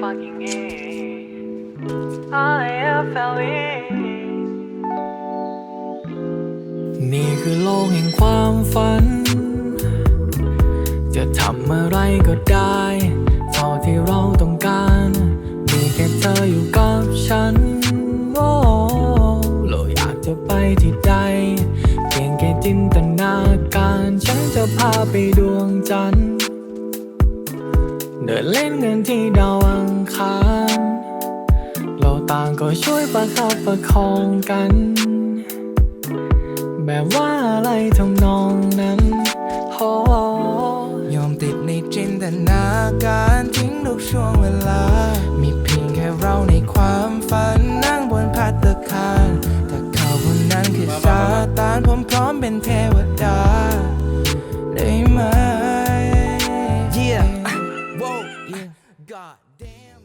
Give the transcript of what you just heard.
fucking A. I am failing. นี่คือโลกแห่งความฝัน จะทำอะไรก็ได้ เท่าที่เราต้องการ มีแค่เธออยู่กับฉัน โอ้เราอยากจะไปที่ใด เพียงแค่จินตนาการ ฉันจะพาไปดวงจันทร์ เดินเล่นกันที่ดาวอังคารเราต่างก็ช่วยประคับประคองกัน แบบว่าอะไรทำนองนั้นโอ้ยอมติดในจินตนาการทิ้งทุกช่วงเวลา มีเพียงแค่เราในความฝันนั่งบนพัตตาคารถ้าเขาคนนั้นคือซาตานผมพร้อมเป็นเทวดา God damn